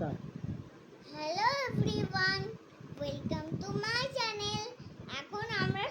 start hello everyone welcome to my channel এখন আমরা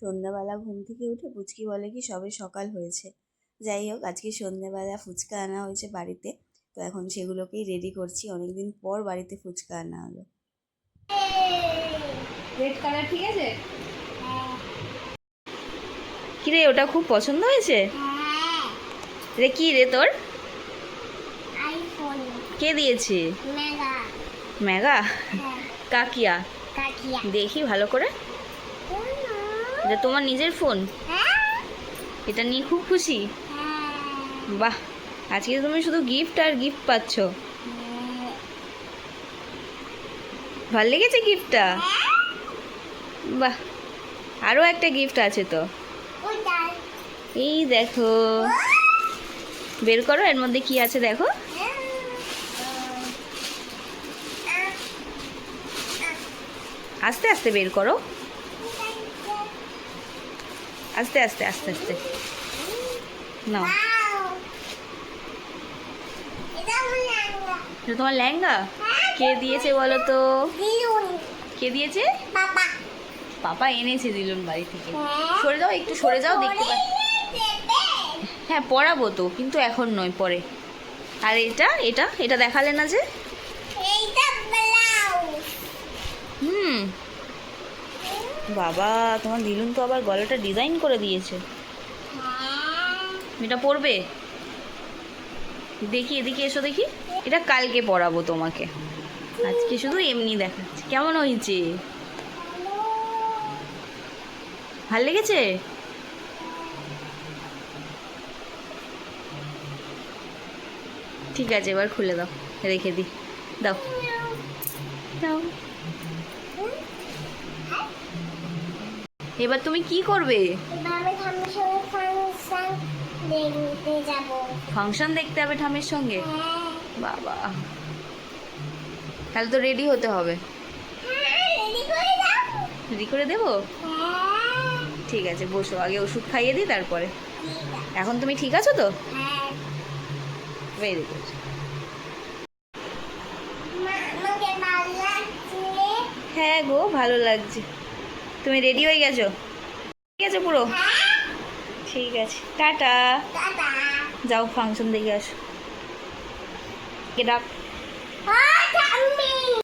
সন্ধ্যাবেলা ঘুম থেকে উঠে পুচকি বলে কি সবে সকাল হয়েছে। যাই হোক আজকে সন্ধ্যাবেলা ফুচকা আনা হয়েছে বাড়িতে। তো এখন সেগুলোকেই রেডি করছি। অনেকদিন পর বাড়িতে ফুচকা আনা হলো। রেড কালার ঠিক আছে? কিরে ওটা খুব পছন্দ হয়েছে? হ্যাঁ। রে কি রে তোর? কে দিয়েছে? মেগা ম্যাগা হ্যাঁ। কাকিয়া। কাকিয়া। দেখি ভালো করে। এটা তোমার নিজের ফোন হ্যাঁ। এটা নিয়ে খুব খুশি? হ্যাঁ। বাহ আজকে তুমি শুধু গিফট আর গিফট পাচ্ছ। ভালো লেগেছে গিফটটা বাহ আরও একটা গিফট আছে তো। এই দেখো। বের করো এর মধ্যে কি আছে দেখো। আস্তে আস্তে বের করো। আস্তে আস্তে আস্তে আস্তে। নাও। এটা তোমার লেহেঙ্গা কে দিয়েছে বলো তো? কে দিয়েছে? পাপা এনেছে দিলুন বাড়ি থেকে। সরে যাও একটু সরে যাও দেখতে হ্যাঁ পড়াবো তো কিন্তু এখন নয় পরে। আর এটা এটা এটা দেখালে না যে? হুম। বাবা, তোমার দিলুন তো আবার গলাটা ডিজাইন করে দিয়েছে। এটা পরবে? দেখি, এদিকে এসো দেখি। এটা কালকে পরাবো তোমাকে। আজকে শুধু এমনি দেখাচ্ছি। কেমন হয়েছে? ভালো লেগেছে? ঠিক আছে, এবার খুলে দাও। রেখে দিই দাও। দাও। এবার তুমি কি করবে? ফাংশন দেখতে হবে ঠামের সঙ্গে? বাবা। তাহলে তো রেডি হতে হবে। রেডি করে দেবো? ঠিক আছে বসো আগে ওষুধ খাইয়ে দিই তারপরে। এখন তুমি ঠিক আছো তো? ভেরি গুড হ্যাঁ গো ভালো লাগছে। তুমি রেডি হয়ে গেছো? ঠিক আছে পুরো? ঠিক আছে টাটা। যাও ফাংশন দেখে আসো। কে ডাক